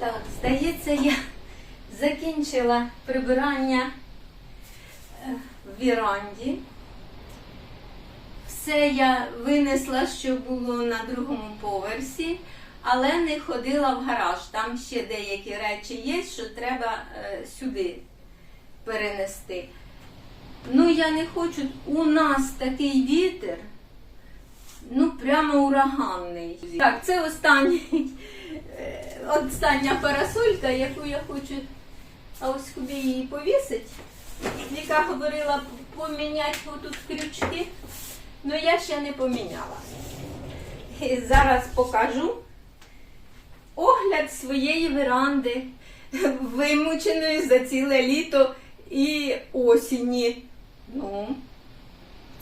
Так, здається, я закінчила прибирання е, в віранді. Все я винесла, що було на другому поверсі, але не ходила в гараж. Там ще деякі речі є, що треба е, сюди перенести. Ну, я не хочу. У нас такий вітер, ну прямо ураганний. Так, це останній, остання парасолька, яку я хочу. А ось куди її повісить. Віка говорила поміняти отут крючки. Ну я ще не поміняла. І зараз покажу огляд своєї веранди, вимученої за ціле літо і осінні. Ну,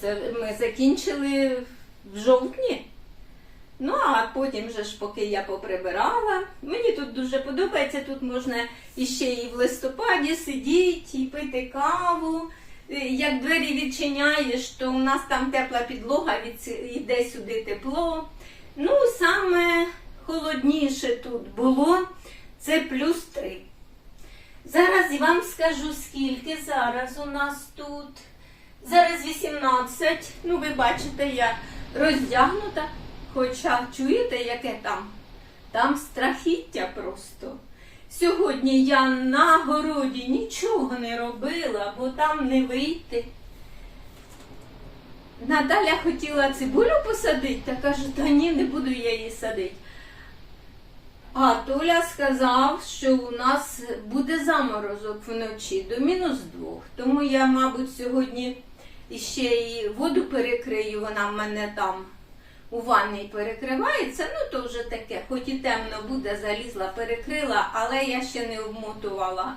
це ми закінчили в жовтні. Ну, а потім же ж, поки я поприбирала, мені тут дуже подобається. Тут можна іще і в листопаді сидіти, і пити каву. Е, Як двері відчиняєш, то у нас там тепла підлога, йде сюди тепло. Ну, саме холодніше тут було це плюс 3. Зараз я вам скажу, скільки зараз у нас тут. Зараз 18. Ну, ви бачите, я роздягнута. Хоча чуєте, яке там? Там страхіття просто. Сьогодні я на городі нічого не робила, бо там не вийти. Наталя хотіла цибулю посадити, та каже, та ні, не буду я її садити. А Толя сказав, що у нас буде заморозок вночі до мінус двох. Тому я, мабуть, сьогодні іще і воду перекрию, вона в мене там у ванні перекривається. Ну, то вже таке, хоч і темно буде, залізла, перекрила, але я ще не обмотувала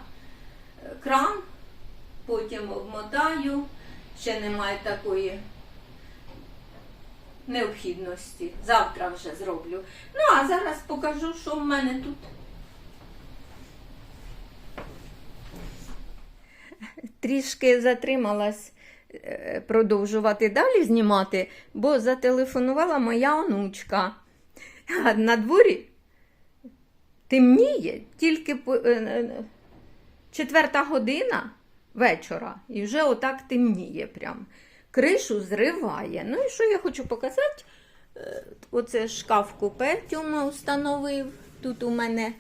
е, кран, потім обмотаю, ще немає такої необхідності. Завтра вже зроблю. Ну, а зараз покажу, що в мене тут. Трішки затрималась продовжувати далі знімати, бо зателефонувала моя онучка. А на дворі темніє тільки е, е, четверта година вечора, і вже отак темніє прям. Кришу зриває. Ну і що я хочу показати? Е, Оце шкаф купе Тьома установив. Тут у мене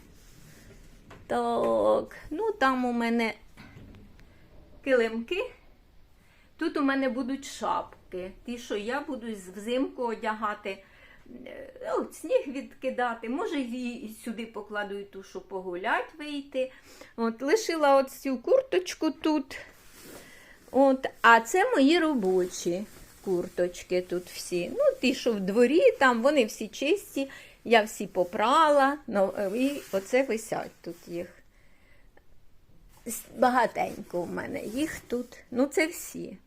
так, ну там у мене килимки. Тут у мене будуть шапки. Ті, що я буду взимку одягати. Е, Ну, сніг відкидати. Може, і сюди покладу ту, що погулять вийти. От, лишила от цю курточку тут. От, а це мої робочі курточки тут всі. Ну, ті, що в дворі, там вони всі чисті, я всі попрала. Ну, і оце висять тут їх. Багатенько в мене. Їх тут. Ну, це всі.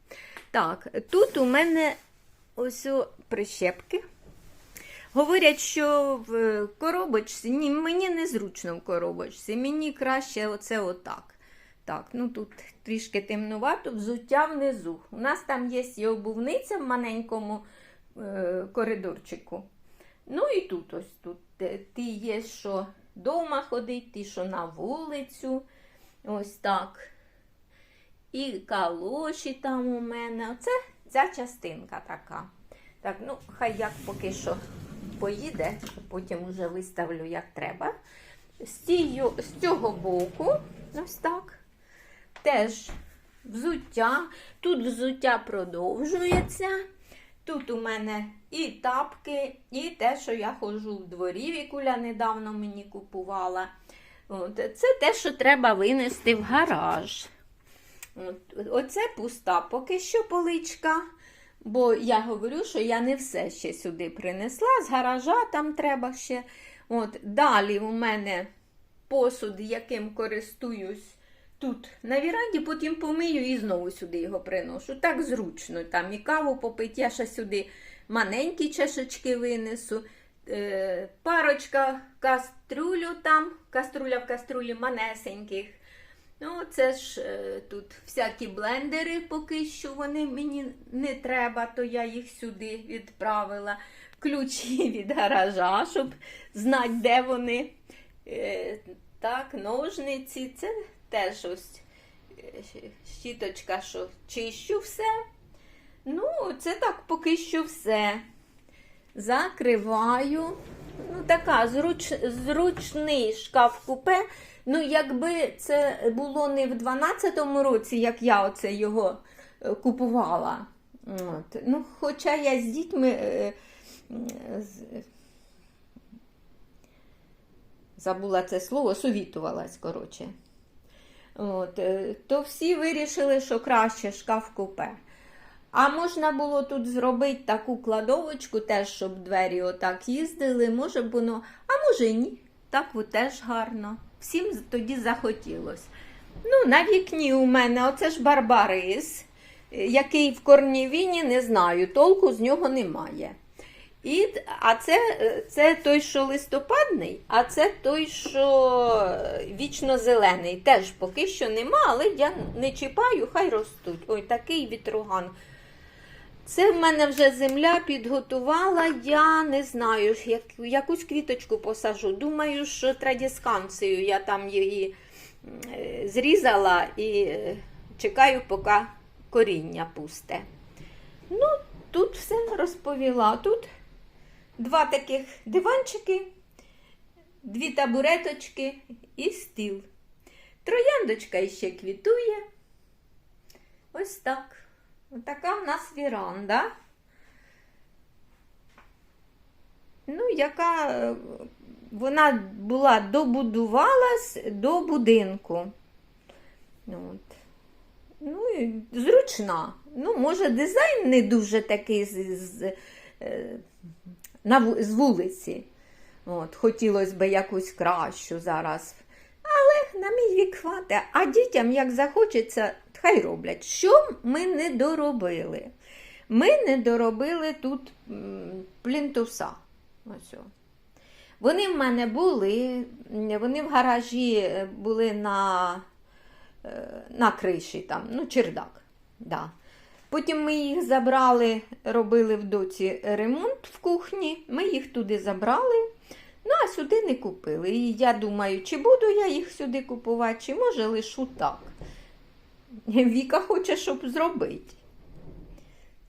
Так, тут у мене ось прищепки. Говорять, що в коробочці, ні, мені незручно в коробочці, мені краще оце отак. Так, ну тут трішки темнувато, взуття внизу. У нас там є і обувниця в маленькому е, коридорчику. Ну і тут ось тут. Ті є, що вдома ходить, ті, що на вулицю. Ось так. І калоші там у мене. Оце ця частинка така. Так, ну, хай як поки що поїде, потім вже виставлю як треба. З, цію, з цього боку, ось так. Теж взуття. Тут взуття продовжується. Тут у мене і тапки, і те, що я ходжу в дворі, Вікуля недавно мені купувала. От, це те, що треба винести в гараж. Оце пуста поки що поличка. Бо я говорю, що я не все ще сюди принесла. З гаража там треба ще. От, далі у мене посуд, яким користуюсь тут на віранді, потім помию і знову сюди його приношу. Так зручно. Там і каву попити, я ще сюди маленькі чашечки винесу. Е, парочка каструлю там, каструля в каструлі манесеньких. Ну, це ж е, тут всякі блендери, поки що вони мені не треба, то я їх сюди відправила. Ключі від гаража, щоб знати, де вони. Е, Так, ножниці, це теж ось е, щіточка, що чищу все. Ну, це так поки що все. Закриваю. Ну, така зруч, зручний шкаф купе. Ну, якби це було не в 12-му році, як я оце його е, купувала. От. Ну, хоча я з дітьми. е, е, Забула це слово, совітувалась, коротше. От, то всі вирішили, що краще шкаф купе. А можна було тут зробити таку кладовочку, теж, щоб двері отак їздили, може б воно, а може ні. Так от теж гарно. Всім тоді захотілося. Ну, на вікні у мене оце ж барбарис, який в корнівіні не знаю, толку з нього немає. І, а це, це той, що листопадний, а це той, що вічно-зелений. Теж поки що нема, але я не чіпаю, хай ростуть. Ой, такий вітруган. Це в мене вже земля підготувала. Я не знаю, як, якусь квіточку посажу. Думаю, що традісканцію я там її е, зрізала і е, чекаю, поки коріння пусте. Ну, тут все розповіла. Тут два таких диванчики, дві табуреточки і стіл. Трояндочка ще квітує. Ось так. Така в нас віранда. Ну, яка е, вона була добудувалась до будинку. От. Ну, і зручна. Ну, може, дизайн не дуже такий з, з, е, з вулиці. От, хотілося б якусь кращу зараз. Але на мій вік хватить. А дітям, як захочеться, хай роблять. Що ми не доробили? Ми не доробили тут плінтуса. Ось. Вони в мене були, вони в гаражі е, були на, е, на криші, там, ну, чердак. Да. Потім ми їх забрали, робили в доці ремонт в кухні, ми їх туди забрали, ну а сюди не купили. І я думаю, чи буду я їх сюди купувати, чи може лишу так. Віка хоче, щоб зробити.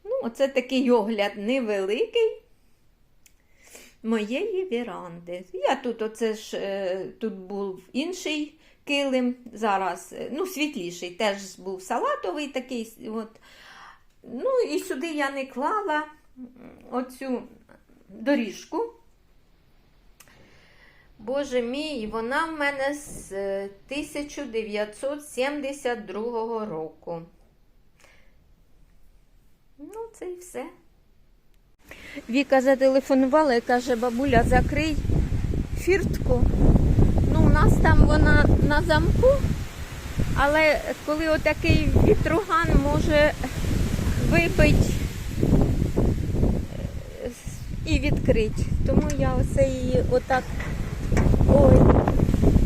Ну, оце такий огляд невеликий моєї віранди. Я тут оце ж е, тут був інший килим, зараз, е, ну, світліший, теж був салатовий такий. От. Ну, і сюди я не клала оцю доріжку. Боже мій, вона в мене з е, 1972 року. Ну, це і все. Віка зателефонувала і каже, бабуля, закрий фіртку. Ну, у нас там вона на замку, але коли отакий вітруган може випить е, і відкрити. Тому я оце її отак. Ой.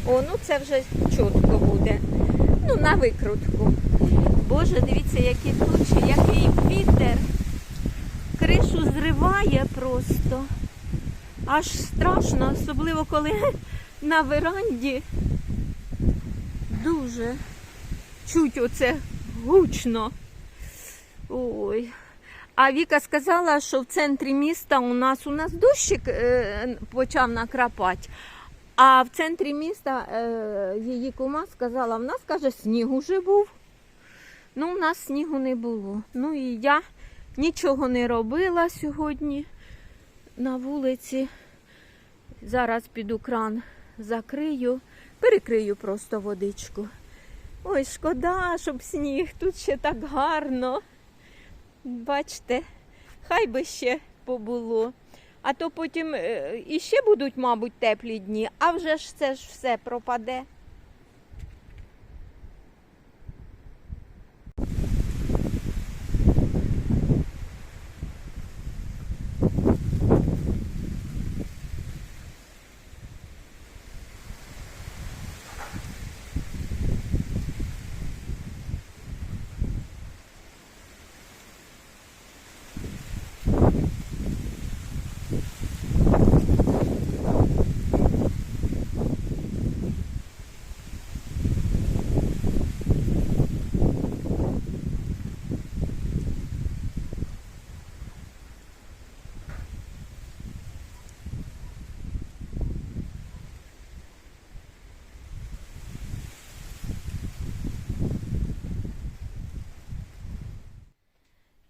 О, ну це вже чітко буде. Ну, на викрутку. Боже, дивіться, які тучі, який вітер. Кришу зриває просто. Аж страшно, особливо коли на веранді дуже чуть оце гучно. Ой. А Віка сказала, що в центрі міста у нас у нас дощик е, почав накрапати. А в центрі міста е, її кума сказала, в нас каже, сніг уже був. Ну, у нас снігу не було. Ну і я нічого не робила сьогодні на вулиці. Зараз піду кран закрию, перекрию просто водичку. Ой, шкода, щоб сніг, тут ще так гарно. Бачите, хай би ще побуло. А то потім е, іще будуть, мабуть, теплі дні, а вже ж це ж все пропаде.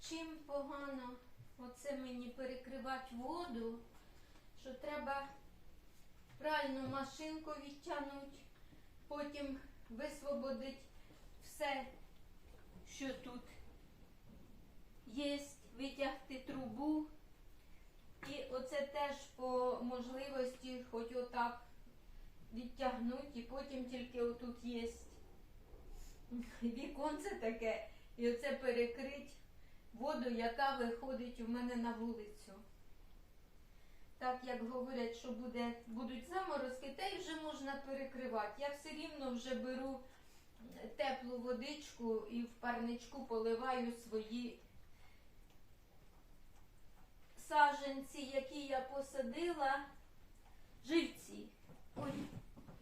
Чим погано оце мені перекривати воду, що треба пральну машинку відтягнути, потім висвободити все, що тут є, витягти трубу. І оце теж по можливості хоч отак відтягнути, і потім тільки отут є віконце таке, і оце перекрить воду, яка виходить у мене на вулицю. Так як говорять, що буде, будуть заморозки, те й вже можна перекривати. Я все рівно вже беру теплу водичку і в парничку поливаю свої саженці, які я посадила, живці. Ой,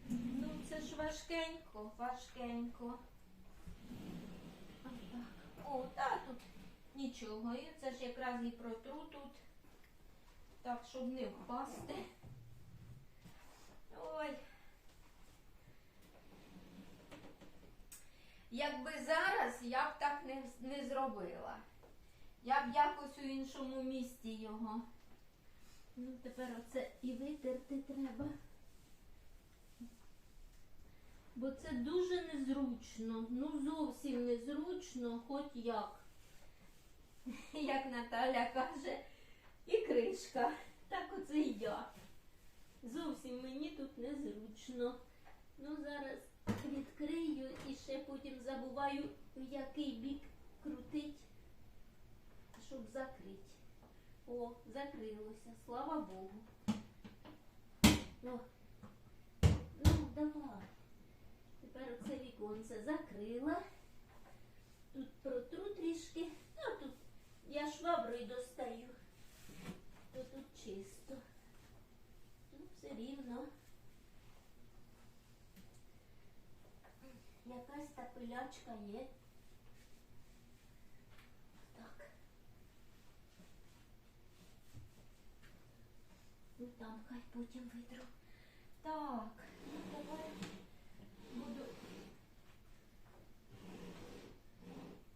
ну це ж важкенько, важкенько. О, та тут нічого. І це ж якраз і протру тут. Так, щоб не впасти. Ой. Якби зараз я б так не, не зробила. Я б якось у іншому місті його. Ну, тепер оце і витерти треба. Бо це дуже незручно. Ну зовсім незручно, хоч як. Як Наталя каже, і кришка. Так оце і я. Зовсім мені тут незручно. Ну, зараз відкрию і ще потім забуваю, в який бік крутить, щоб закрити. О, закрилося, слава Богу. О. Ну, давай. Тепер оце віконце закрила. Тут протру трішки. Ну, тут я шваброю достаю. То тут чисто. Тут все рівно. Якась та пилячка є. Так. Ну там хай потім витру. Так, ну давай буду.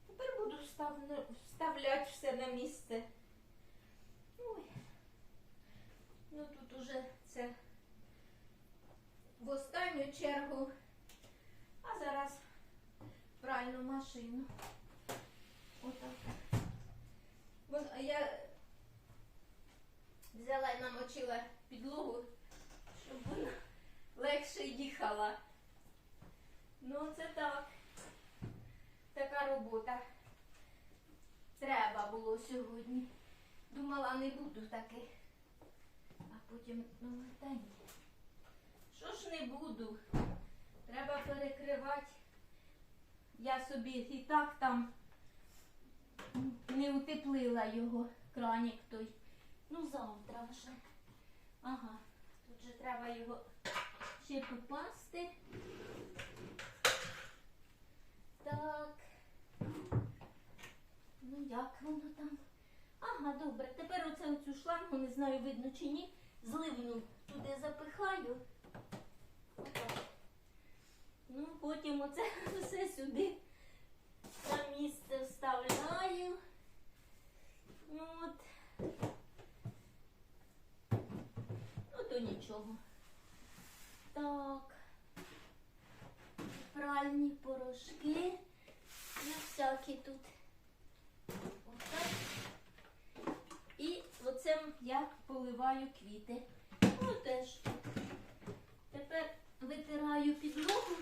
Тепер буду вставля- вставляти все на місце. Ой. Ну тут уже це в останню чергу. А зараз пральну машину. Отак. Вон, я взяла і намочила підлогу, щоб вона легше їхала. Ну, це так. Така робота. Треба було сьогодні. Думала, не буду таки. А потім, ну, та ні. Що ж не буду? Треба перекривати. Я собі і так там не утеплила його кранік той. Ну, завтра вже. Ага, тут же треба його ще попасти. Так. Як воно там? Ага, добре. Тепер оце оцю шлангу, не знаю, видно чи ні, зливну туди запихаю. Ну, потім оце все сюди на місце вставляю. Ну от. Ну, то нічого. Так. Пральні порошки. Ну, всякі тут. поливаю квіти. Ну, теж. Тепер витираю підлогу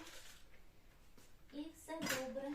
і все добре.